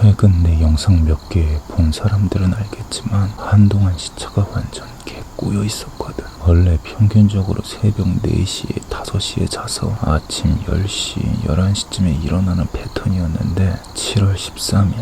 최근 내 영상 몇 개 본 사람들은 알겠지만 한동안 시차가 완전 개 꼬여 있었거든. 원래 평균적으로 새벽 4시에 5시에 자서 아침 10시, 11시쯤에 일어나는 패턴이었는데 7월 13일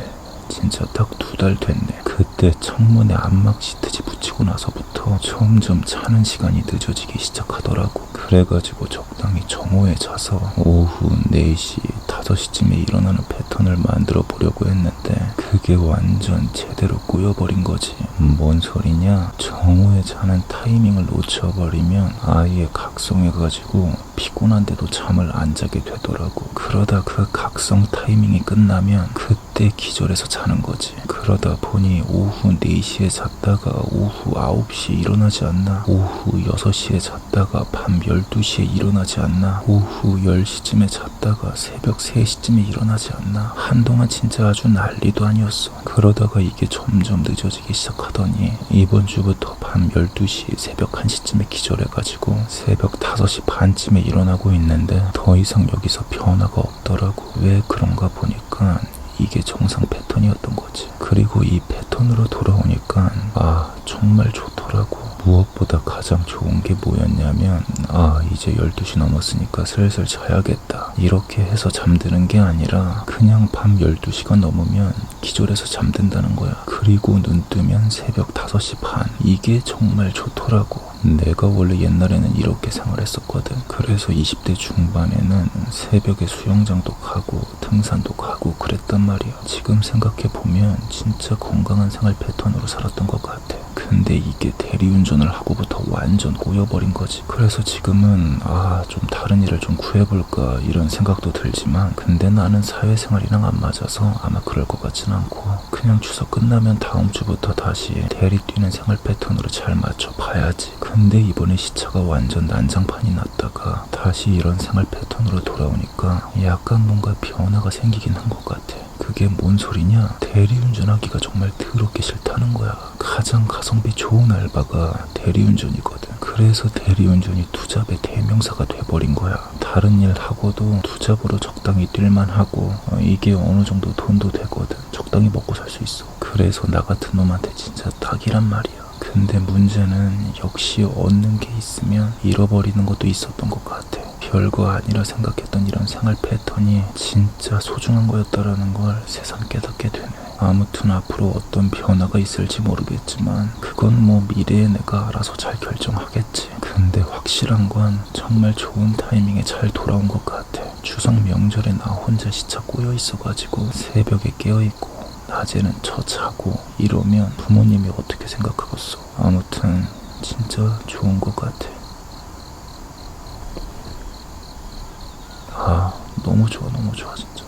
진짜 딱 두 달 됐네. 그때 창문에 안막 시트지 붙이고 나서부터 점점 자는 시간이 늦어지기 시작하더라고. 그래가지고 적당히 정오에 자서 오후 4시, 5시쯤에 일어나는 패턴을 만들어 보려고 했는데 그게 완전 제대로 꼬여버린 거지. 뭔 소리냐? 정오에 자는 타이밍을 놓쳐버리면 아예 각성해가지고 피곤한데도 잠을 안 자게 되더라고. 그러다 그 각성 타이밍이 끝나면 그 때 기절해서 자는 거지. 그러다 보니 오후 4시에 잤다가 오후 9시에 일어나지 않나? 오후 6시에 잤다가 밤 12시에 일어나지 않나? 오후 10시쯤에 잤다가 새벽 3시쯤에 일어나지 않나? 한동안 진짜 아주 난리도 아니었어. 그러다가 이게 점점 늦어지기 시작하더니 이번 주부터 밤 12시, 새벽 1시쯤에 기절해가지고 새벽 5시 반쯤에 일어나고 있는데 더 이상 여기서 변화가 없더라고. 왜 그런가 보니까 이게 정상 패턴이었던 거지. 그리고 이 패턴으로 돌아오니까 아 정말 좋더라고. 무엇보다 가장 좋은 게 뭐였냐면 아 이제 12시 넘었으니까 슬슬 자야겠다. 이렇게 해서 잠드는 게 아니라 그냥 밤 12시가 넘으면 기절해서 잠든다는 거야. 그리고 눈 뜨면 새벽 5시 반. 이게 정말 좋더라고. 내가 원래 옛날에는 이렇게 생활 했었거든. 그래서 20대 중반에는 새벽에 수영장도 가고 등산도 가고 그랬단 말이야. 지금 생각해보면 진짜 건강한 생활 패턴으로 살았던 것 같아. 근데 이게 대리운전을 하고부터 완전 꼬여버린 거지. 그래서 지금은 아, 좀 다른 일을 좀 구해볼까 이런 생각도 들지만 근데 나는 사회생활이랑 안 맞아서 아마 그럴 것 같진 않고 그냥 추석 끝나면 다음 주부터 다시 대리 뛰는 생활 패턴으로 잘 맞춰 봐야지. 근데 이번에 시차가 완전 난장판이 났다가 다시 이런 생활 패턴으로 돌아오니까 약간 뭔가 변화가 생기긴 한 것 같아. 그게 뭔 소리냐? 대리운전하기가 정말 더럽게 싫다는 거야. 가장 가성비 좋은 알바가 대리운전이거든. 그래서 대리운전이 투잡의 대명사가 돼버린 거야. 다른 일 하고도 투잡으로 적당히 뛸만 하고 어, 이게 어느 정도 돈도 되거든. 적당히 먹고 살 수 있어. 그래서 나 같은 놈한테 진짜 딱이란 말이야. 근데 문제는 역시 얻는 게 있으면 잃어버리는 것도 있었던 것 같아. 별거 아니라 생각했던 이런 생활 패턴이 진짜 소중한 거였다라는 걸 새삼 깨닫게 되네. 아무튼 앞으로 어떤 변화가 있을지 모르겠지만 그건 뭐 미래에 내가 알아서 잘 결정하겠지. 근데 확실한 건 정말 좋은 타이밍에 잘 돌아온 것 같아. 추석 명절에 나 혼자 시차 꼬여 있어가지고 새벽에 깨어 있고 낮에는 저 자고 이러면 부모님이 어떻게 생각하겠어. 아무튼 진짜 좋은 것 같아. 아 너무 좋아 너무 좋아 진짜.